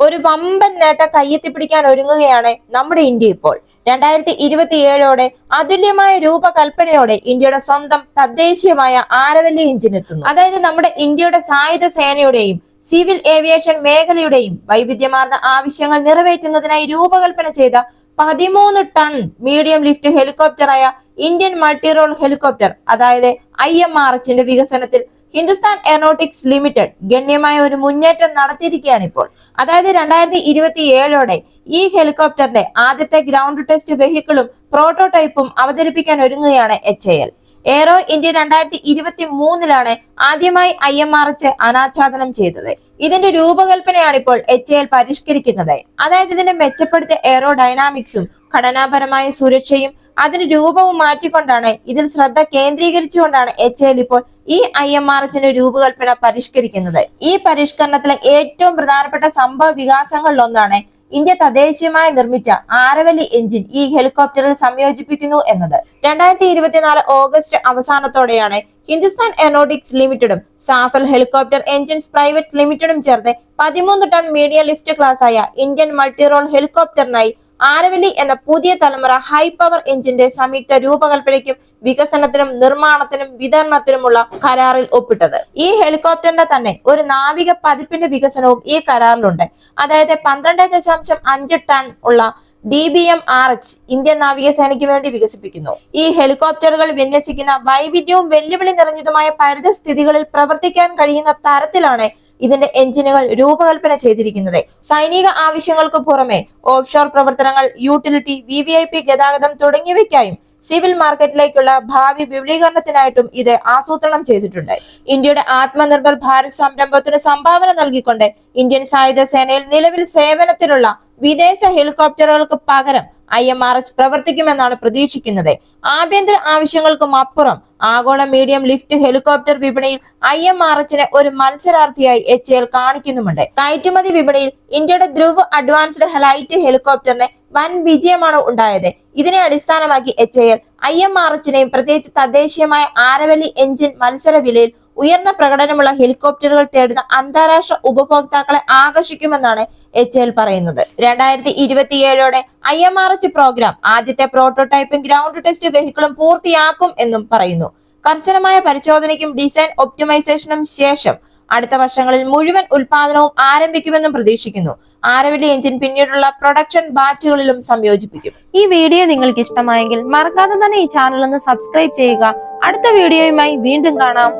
ഒരു വമ്പൻ നേട്ടം കയ്യെത്തിപ്പിടിക്കാൻ ഒരുങ്ങുകയാണ് നമ്മുടെ ഇന്ത്യ ഇപ്പോൾ. രണ്ടായിരത്തി ഇരുപത്തിയേഴോടെ അതുല്യമായ രൂപകൽപ്പനയോടെ ഇന്ത്യയുടെ സ്വന്തം തദ്ദേശീയമായ ആരവല്ലി എഞ്ചിൻ എത്തുന്നു. അതായത് നമ്മുടെ ഇന്ത്യയുടെ സായുധ സേനയുടെയും സിവിൽ ഏവിയേഷൻ മേഖലയുടെയും വൈവിധ്യമാർന്ന ആവശ്യങ്ങൾ നിറവേറ്റുന്നതിനായി രൂപകൽപ്പന ചെയ്ത പതിമൂന്ന് ടൺ മീഡിയം ലിഫ്റ്റ് ഹെലികോപ്റ്ററായ ഇന്ത്യൻ മൾട്ടി റോൾ ഹെലികോപ്റ്റർ അതായത് ഐ എം ആർ എച്ചിന്റെ വികസനത്തിൽ ഹിന്ദുസ്ഥാൻ എയറോട്ടിക്സ് ലിമിറ്റഡ് ഗണ്യമായ ഒരു മുന്നേറ്റം നടത്തിയിരിക്കുകയാണ് ഇപ്പോൾ. അതായത് രണ്ടായിരത്തി ഇരുപത്തി ഏഴോടെ ഈ ഹെലികോപ്റ്ററിന്റെ ആദ്യത്തെ ഗ്രൗണ്ട് ടെസ്റ്റ് വെഹിക്കിളും പ്രോട്ടോടൈപ്പും അവതരിപ്പിക്കാൻ ഒരുങ്ങുകയാണ് H A L. Aero India രണ്ടായിരത്തി ഇരുപത്തി മൂന്നിലാണ് ആദ്യമായി ഐ എം ആർ എച്ച് അനാച്ഛാദനം ചെയ്തത്. ഇതിന്റെ രൂപകൽപ്പനയാണ് ഇപ്പോൾ എച്ച് എൽ പരിഷ്കരിക്കുന്നത്. അതായത് ഇതിന്റെ മെച്ചപ്പെടുത്തിയ എയറോ ഡൈനാമിക്സും ഘടനാപരമായ സുരക്ഷയും അതിന് രൂപവും മാറ്റിക്കൊണ്ടാണ് ഇതിൽ ശ്രദ്ധ കേന്ദ്രീകരിച്ചുകൊണ്ടാണ് എച്ച് എൽ ഇപ്പോൾ ഈ ഐ എം ആർ എച്ചിന്റെ രൂപകൽപ്പന പരിഷ്കരിക്കുന്നത്. ഈ പരിഷ്കരണത്തിലെ ഏറ്റവും പ്രധാനപ്പെട്ട സംഭവ വികാസങ്ങളിലൊന്നാണ് ഇന്ത്യ തദ്ദേശീയമായി നിർമ്മിച്ച ആരവലി എഞ്ചിൻ ഈ ഹെലികോപ്റ്ററിൽ സംയോജിപ്പിക്കുന്നു എന്നത്. രണ്ടായിരത്തി ഇരുപത്തിനാല് ഓഗസ്റ്റ് അവസാനത്തോടെയാണ് ഹിന്ദുസ്ഥാൻ എറോട്ടിക്സ് ലിമിറ്റഡും സാഫൽ ഹെലികോപ്റ്റർ എഞ്ചിൻസ് പ്രൈവറ്റ് ലിമിറ്റഡും ചേർന്ന് പതിമൂന്ന് ടൺ മീഡിയ ലിഫ്റ്റ് ക്ലാസ് ആയ ഇന്ത്യൻ മൾട്ടിറോൾ ഹെലികോപ്റ്ററിനായി ആരവല്ലി എന്ന പുതിയ തലമുറ ഹൈ പവർ എഞ്ചിന്റെ സംയുക്ത രൂപകൽപ്പനയ്ക്കും വികസനത്തിനും നിർമ്മാണത്തിനും വിതരണത്തിനുമുള്ള കരാറിൽ ഒപ്പിട്ടത്. ഈ ഹെലികോപ്റ്ററിന്റെ തന്നെ ഒരു നാവിക പതിപ്പിന്റെ വികസനവും ഈ കരാറിലുണ്ട്. അതായത് പന്ത്രണ്ട് ദശാംശം അഞ്ച് ടൺ ഉള്ള D B M R H Indian നാവികസേനയ്ക്ക് വേണ്ടി വികസിപ്പിക്കുന്നു. ഈ ഹെലികോപ്റ്ററുകൾ വിന്യസിക്കുന്ന വൈവിധ്യവും വെല്ലുവിളി നിറഞ്ഞതുമായ പരിതസ്ഥിതികളിൽ പ്രവർത്തിക്കാൻ കഴിയുന്ന തരത്തിലാണ് ഇതിന്റെ എഞ്ചിനുകൾ രൂപകൽപ്പന ചെയ്തിരിക്കുന്നത്. സൈനിക ആവശ്യങ്ങൾക്ക് പുറമെ ഓഫ്ഷോർ പ്രവർത്തനങ്ങൾ utility V V I P ഗതാഗതം തുടങ്ങിയവയ്ക്കായും സിവിൽ മാർക്കറ്റിലേക്കുള്ള ഭാവി വിപുലീകരണത്തിനായിട്ടും ഇത് ആസൂത്രണം ചെയ്തിട്ടുണ്ട്. ഇന്ത്യയുടെ ആത്മനിർഭർ ഭാരത് സംരംഭത്തിന് സംഭാവന നൽകിക്കൊണ്ട് ഇന്ത്യൻ സായുധ സേനയിൽ നിലവിൽ സേവനത്തിലുള്ള വിദേശ ഹെലികോപ്റ്ററുകൾക്ക് പകരം ഐ എം ആർ എച്ച് പ്രവർത്തിക്കുമെന്നാണ് പ്രതീക്ഷിക്കുന്നത്. ആഭ്യന്തര ആവശ്യങ്ങൾക്കും അപ്പുറം ആഗോള മീഡിയം ലിഫ്റ്റ് ഹെലികോപ്റ്റർ വിപണിയിൽ ഐ എം ആർ എച്ചിനെ ഒരു മത്സരാർത്ഥിയായി എച്ച് എൽ കാണിക്കുന്നുമുണ്ട്. കയറ്റുമതി വിപണിയിൽ ഇന്ത്യയുടെ ധ്രുവ് അഡ്വാൻസ്ഡ് ലൈറ്റ് ഹെലികോപ്റ്ററിന് വൻ വിജയമാണ് ഉണ്ടായത്. ഇതിനെ അടിസ്ഥാനമാക്കി H L I M R എച്ചിനെയും പ്രത്യേകിച്ച് തദ്ദേശീയമായ ആരവലി എഞ്ചിൻ മത്സര വിലയിൽ ഉയർന്ന പ്രകടനമുള്ള ഹെലികോപ്റ്ററുകൾ തേടുന്ന അന്താരാഷ്ട്ര ഉപഭോക്താക്കളെ ആകർഷിക്കുമെന്നാണ് എച്ച് എൽ പറയുന്നത്. രണ്ടായിരത്തി ഇരുപത്തിയേഴോടെ I M R H program ആദ്യത്തെ പ്രോട്ടോടൈപ്പും ഗ്രൗണ്ട് ടെസ്റ്റ് വെഹിക്കിളും പൂർത്തിയാക്കും എന്നും പറയുന്നു. കർശനമായ പരിശോധനയ്ക്കും ഡിസൈൻ ഒപ്റ്റിമൈസേഷനും ശേഷം അടുത്ത വർഷങ്ങളിൽ മുഴുവൻ ഉൽപാദനവും ആരംഭിക്കുമെന്നും പ്രതീക്ഷിക്കുന്നു. ആരവിലെ എഞ്ചിൻ പിന്നീടുള്ള പ്രൊഡക്ഷൻ ബാച്ചുകളിലും സംയോജിപ്പിക്കും. ഈ വീഡിയോ നിങ്ങൾക്ക് ഇഷ്ടമായെങ്കിൽ മറക്കാതെ തന്നെ ഈ ചാനൽ ഒന്ന് സബ്സ്ക്രൈബ് ചെയ്യുക. അടുത്ത വീഡിയോയുമായി വീണ്ടും കാണാം.